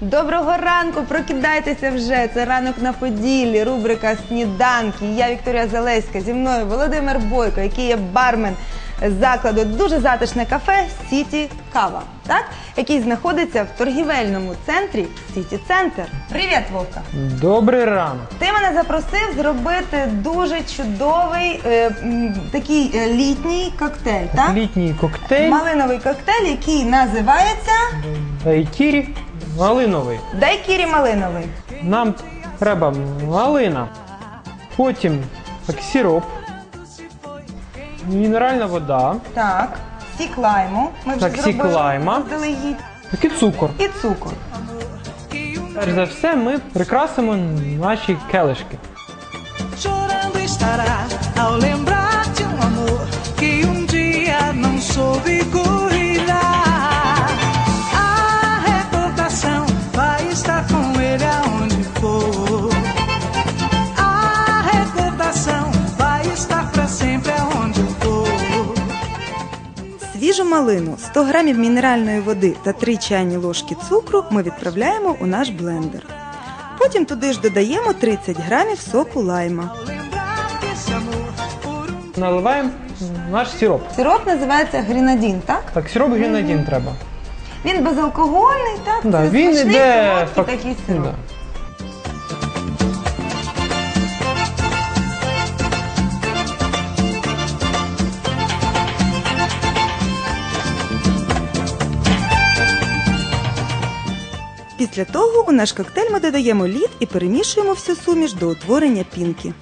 Доброго ранку, прокидайтеся вже. Це ранок на поділлі, рубрика Сніданки. Я Вікторія Залеська. Зі мною Володимир Бойко, який є бармен закладу дуже затишне кафе Сіті Кава, так? який знаходиться в торгівельному центрі Сіті Центр. Привіт, Вовка! Добрий ранок. Ти мене запросив зробити дуже чудовий е, м, такий е, літній коктейль, так? Літній коктейль Малиновий коктейль, який називається малиновий. Дайкірі малиновий. Нам треба малина, потім так, сироп, мінеральна вода, Так, сік лайму. Ми вже Так, сік зробили лайма. заздалегідь. такий цукор. І цукор. Перш за все, ми прикрасимо наші келишки. Chorando estará ao lembrar Свіжу малину, 100 грамів мінеральної води та 3 чайні ложки цукру ми відправляємо у наш блендер. Потім туди ж додаємо 30 грамів соку лайма. Наливаємо наш сироп. Сироп називається грінадін, так? Так, сироп гренадін треба. Він безалкогольний, так? Да, Це він смачний, іде солодкий фак- такий сироп. Да. Після того у наш коктейль ми додаємо лід і перемішуємо всю суміш до утворення пінки.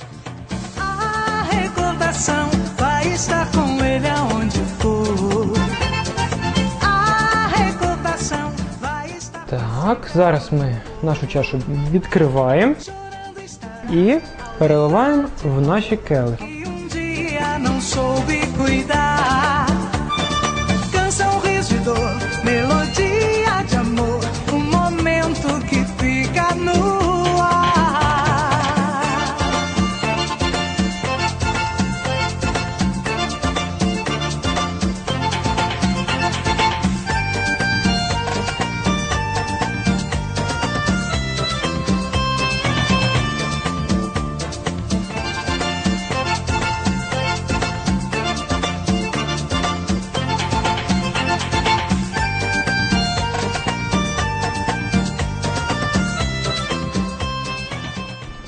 Так, зараз ми нашу чашу відкриваємо і переливаємо в наші келихи.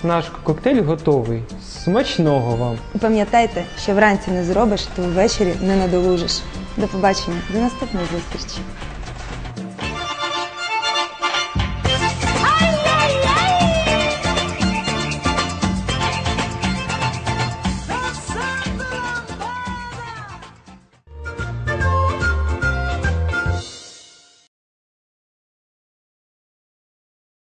Наш коктейль готовий. Смачного вам! Пам'ятайте, що вранці не зробиш, то ввечері не надолужиш. До побачення, до наступної зустрічі.